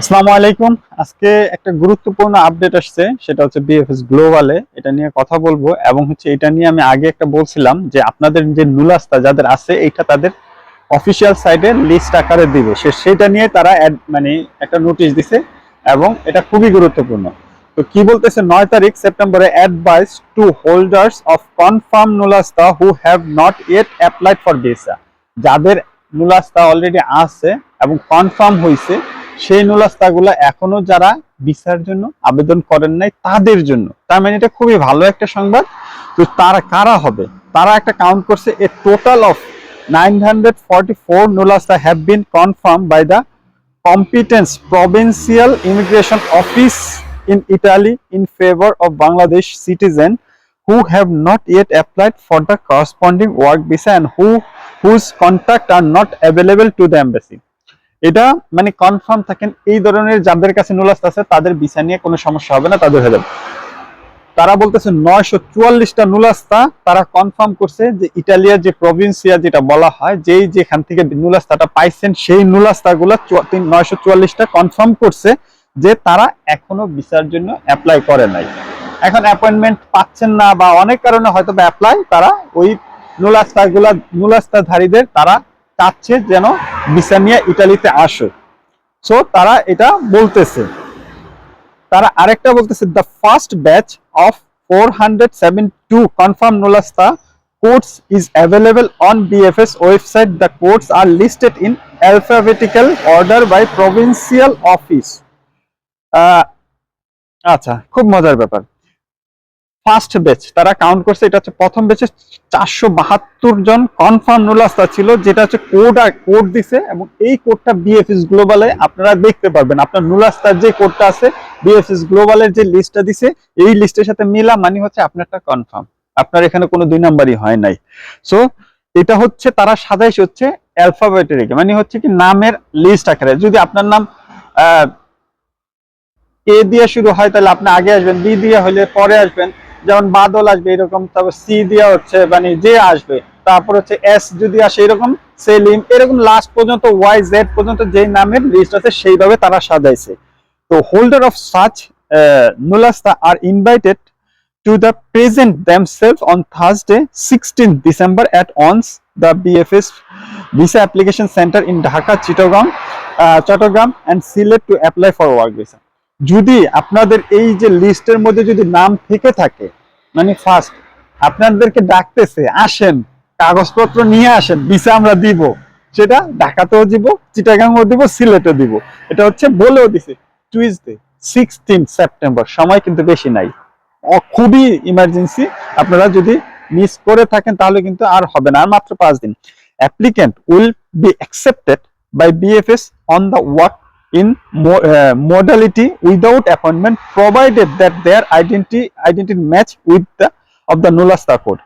আসসালামু আলাইকুম। আজকে একটা গুরুত্বপূর্ণ আপডেট আসছে, সেটা হচ্ছে বিএফএস গ্লোবালে এটা নিয়ে কথা বলব এবং হচ্ছে এটা নিয়ে আমি আগে একটা বলছিলাম যে আপনাদের যে নুলাস্তা যাদের আছে এটা তাদের অফিসিয়াল সাইটে লিস্ট আকারে দিবে। সে সেটা নিয়ে তারা মানে একটা নোটিশ দিছে এবং এটা খুবই গুরুত্বপূর্ণ। তো কি বলতেছে? নয় তারিখ সেপ্টেম্বরে advice to holders of confirm nulla osta who have not yet applied for visa যাদের নুলাস্তা অলরেডি আছে এবং কনফার্ম হয়েছে সেই নূল আস্তাগুলো এখনও যারা বিচার জন্য আবেদন করেন নাই, তাদের জন্য। তার মানে এটা খুবই ভালো একটা সংবাদ। তো তারা কারা হবে? তারা একটা কাউন্ট করছে a total of nine hundred forty four nulla osta have been confirm by the competence provincial immigration office in Italy in favour of Bangladesh citizen who have not yet applied for the corresponding work visa and who whose contact are not available to the embassy এটা মানে confirm থাকেন, এই ধরনের যাদের কাছে নুলাস্ত আছে, তাদের visa নিয়ে কোনো সমস্যা হবে না, তাদের হয়ে তারা বলতেছে নয়শো চুয়াল্লিশটা নুলাস্তা তারা কনফার্ম করছে যে ইটালিয়ার যে প্রভিন্সিয়া যেটা বলা হয়, যেই যেখান থেকে নুলাস্তাটা পাইছেন, সেই নুলাস্তাগুলো নয়শো চুয়াল্লিশটা কনফার্ম করছে যে তারা এখনও ভিসার জন্য অ্যাপ্লাই করে নাই। এখন অ্যাপয়েন্টমেন্ট পাচ্ছেন না বা অনেক কারণে হয়তো অ্যাপ্লাই তারা ওই নুলাস্তাগুলা নুলাস্তাধারীদের তারা চাচ্ছে যেন ভিসা নিয়ে ইটালিতে আসুক সো তারা এটা বলতেছে। তারা আরেকটা বলতেছে the first batch of four hundred seven two confirm nulla osta codes is available on BFS website the codes are listed in alphabetical order by provincial office আচ্ছা খুব মজার ব্যাপার। First batch. তারা কাউন্ট করছে, এটা হচ্ছে প্রথম ব্যাচে চারশো বাহাত্তর জন কনফার্ম নুলাস্তা ছিল, যেটা হচ্ছে কোড আর কোড দিছে, এবং এই কোডটা বিএফএস গ্লোবালে আপনারা দেখতে পারবেন। আপনার নুলাস্তার যে কোডটা আছে বিএফএস গ্লোবালের যে লিস্টটা দিছে, এই লিস্টের সাথে মিলা মানে হচ্ছে আপনারটা কনফার্ম আপনার এখানে কোনো দুই নাম্বারই হয় নাই। সো এটা হচ্ছে তারা সাজাইছে হচ্ছে অ্যালফাবেটেরিক মানে হচ্ছে কি নামের লিস্ট আকারে। যদি আপনার নাম এ দিয়ে শুরু হয়, তাহলে আপনি আগে আসবেন বি দিয়ে হলে পরে আসবেন। যেমন বাদল আসবে এরকম, তারপর সি দিয়া হচ্ছে মানে যে আসবে, তারপর হচ্ছে এস যদি আসে এরকম, সেলিম, এরকম লাস্ট পর্যন্ত ওয়াই জেড পর্যন্ত যে নামের লিস্ট আছে সেইভাবে তারা সাজাইছে। তো holder of such nulla osta are invited to the present themselves on Thursday sixteen December at once the BFS visa application centre in Dhaka Chittagong Chattogram and Sylhet to apply for work visa যদি আপনাদের এই যে লিস্টের মধ্যে যদি নাম থেকে থাকে মানে ফার্স্ট আপনাদেরকে ডাকতেছে, আসেন, কাগজপত্র নিয়ে আসেন ভিসা আমরা দিব, সেটা ঢাকাতেও দিব চিটাগাংও দিব, সিলেটও দিব। এটা হচ্ছে বলেও দিছে টুইসডে সিক্সটিন সেপ্টেম্বর সময় কিন্তু বেশি নাই। খুবই ইমার্জেন্সি আপনারা যদি মিস করে থাকেন, তাহলে কিন্তু আর হবে না, আর মাত্র পাঁচ দিন। Applicant will be accepted by BFS on the work in modality without appointment, provided that their identity identity match with the, of the nulasta code.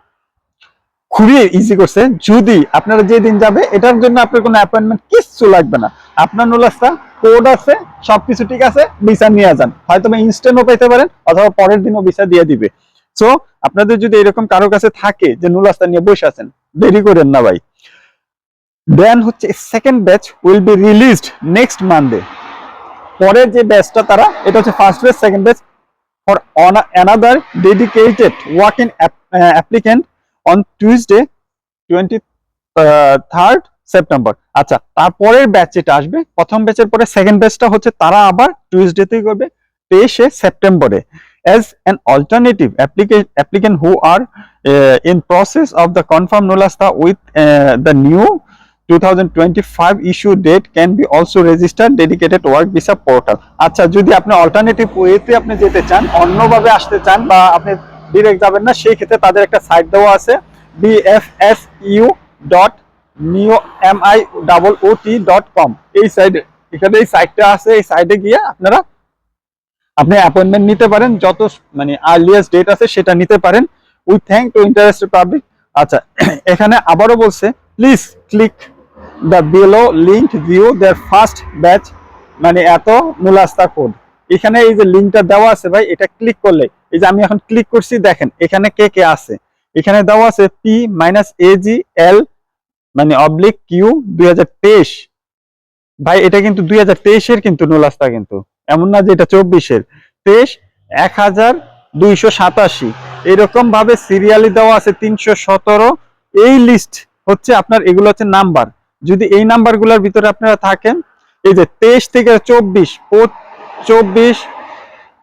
খুবই ইজি করছে যদি আপনারা যেদিন যাবে, এটার জন্য আপনার কোনো অ্যাপয়েন্টমেন্ট কিচ্ছু লাগবে না। আপনার নুলাস্তা কোড আছে, সবকিছু ঠিক আছে ভিসা নিয়ে যান। হয়তো ইনস্ট্যান্টও পেতে পারেন, অথবা পরের দিনও ভিসা দিয়ে দিবে। সো আপনাদের যদি এরকম কারও কাছে থাকে যে নুলাস্তা নিয়ে বসে আছেন, দেরি করেন না ভাই। দেন হচ্ছে second batch will be released next Monday পরের যে ব্যাচটা তারা এটা হচ্ছে first batch second batch for another dedicated work in applicant on Tuesday twenty third September আচ্ছা তারপরের ব্যাচ যেটা আসবে প্রথম ব্যাচের পরে সেকেন্ড ব্যাচটা হচ্ছে তারা আবার টিউসডেতেই করবে তেইশে সেপ্টেম্বরে applica- applicant who are uh, in process of the confirm nulasta with uh, the new 2025 issue date can be also registered dedicated work visa portal. আচ্ছা যদি আপনি অল্টারনেটিভ ওয়েতে আপনি যেতে চান, অন্যভাবে আসতে চান বা আপনি ডিরেক্ট যাবেন না, সেই ক্ষেত্রে তাদের একটা সাইট দেওয়া আছে bfsu dot neo M I double O T dot com এই সাইডে এখানে এই সাইটটা আছে, এই সাইডে গিয়ে আপনারা, আপনি অ্যাপয়েন্টমেন্ট নিতে পারেন, যত মানে আর্লিয়েস্ট ডেট আছে সেটা নিতে পারেন we thank to interested public. আচ্ছা এখানে আবারও বলছে please click the below link view their first batch মানে এত মুলাস্তা কোড এখানে এই যে লিঙ্কটা দেওয়া আছে ভাই, এটা ক্লিক করলে, এই যে আমি এখন ক্লিক করছি, দেখেন, এখানে কে কে আছে? এখানে দেওয়া আছে পি মাইনাস এজি এল মানে অবলিক কিউ দুই হাজার তেইশ। ভাই, এটা কিন্তু দুই হাজার তেইশের কিন্তু নুলাস্তা কিন্তু। এমন না যে এটা চব্বিশের। তেইশ, এক হাজার দুইশো সাতাশি। এরকম ভাবে সিরিয়ালি দেওয়া আছে তিনশো সতেরো। এই লিস্ট হচ্ছে আপনার, এগুলো হচ্ছে নাম্বার যদি এই নাম্বারগুলোর ভিতরে আপনারা থাকেন, এই যে তেইশ থেকে চব্বিশ চব্বিশ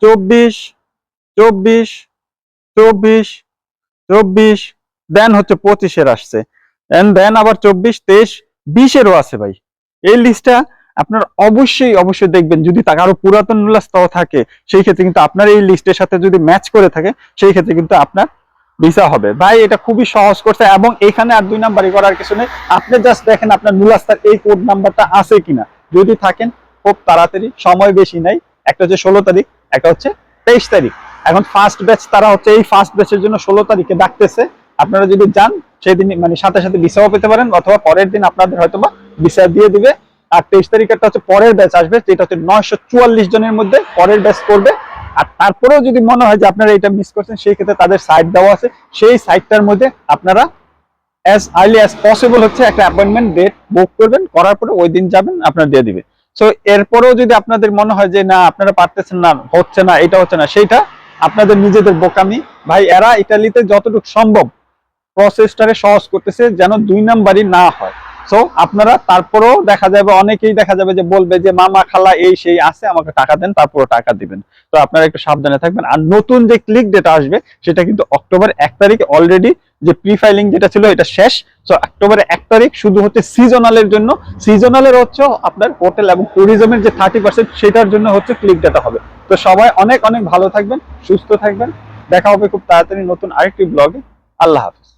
চব্বিশ চব্বিশ চব্বিশ চব্বিশ দেন হচ্ছে পঁচিশের আসছে। দেন আবার চব্বিশ, তেইশ, বিশেরও আছে ভাই। এই লিস্টটা আপনার অবশ্যই অবশ্যই দেখবেন। যদি তার আরও পুরাতন নুলাস্তাও থাকে, সেই ক্ষেত্রে কিন্তু আপনার এই লিস্টের সাথে যদি ম্যাচ করে থাকে, সেই ক্ষেত্রে কিন্তু আপনার ভিসা হবে। ভাই, এটা খুবই সহজ করছে এবং এখানে আর দুই নাম্বারই করার কিছু নেই। আপনি জাস্ট দেখেন আপনার নুলাস্তার এই কোড নাম্বারটা আছে কিনা। যদি থাকেন, খুব তাড়াতাড়ি, সময় বেশি নাই। একটা হচ্ছে ষোলো তারিখ, একটা হচ্ছে তেইশ তারিখ। এখন ফার্স্ট ব্যাচ তারা হচ্ছে এই ফার্স্ট ব্যাচের জন্য ষোলো তারিখে ডাকতেছে। আপনারা যদি যান সেই দিন মানে সাথে সাথে ভিসাও পেতে পারেন, অথবা পরের দিন আপনাদের হয়তো বা ভিসা দিয়ে দিবে। আর তেইশ তারিখেরটা হচ্ছে পরের ব্যাচ আসবে, যেটা হচ্ছে নয়শো চুয়াল্লিশ জনের মধ্যে পরের ব্যাচ করবে। আর তারপরেও যদি মনে হয় যে আপনারা এটা মিস করছেন, সেই ক্ষেত্রে তাদের সাইট দেওয়া আছে। সেই সাইটটার মধ্যে আপনারা অ্যাজ আর্লি অ্যাজ পসিবল হচ্ছে একটা অ্যাপয়েন্টমেন্ট ডেট বুক করবেন, করার পরে ওই দিন যাবেন, আপনার দিয়ে দিবে সো এরপরেও যদি আপনাদের মনে হয় যে না, আপনারা পারতেছেন না, হচ্ছে না, এটা হচ্ছে না, সেইটা আপনাদের নিজেদের বোকামি। ভাই, এরা ইটালিতে যতটুকু সম্ভব প্রসেসটারে সহজ করতেছে, যেন দুই নাম্বারই না হয়। সো আপনারা, তারপরেও দেখা যাবে, অনেকেই দেখা যাবে যে বলবে যে, মামা খালা এই সেই আছে, আমাকে টাকা দেন তারপরে টাকা দিবেন। তো আপনারা একটু সাবধানে থাকবেন। আর নতুন যে ক্লিক ডেটা আসবে, সেটা কিন্তু অক্টোবর এক তারিখ অলরেডি যে প্রি ফাইলিং যেটা ছিল, এটা শেষ। সো অক্টোবরের এক তারিখ শুধু হচ্ছে সিজনালের জন্য। সিজনালের হচ্ছে আপনার হোটেল এবং ট্যুরিজমের যে থার্টি পার্সেন্ট সেটার জন্য হচ্ছে ক্লিক ডেটা হবে। তো সবাই অনেক অনেক ভালো থাকবেন, সুস্থ থাকবেন। দেখা হবে খুব তাড়াতাড়ি নতুন আরেকটি ব্লগে আল্লাহ হাফিজ।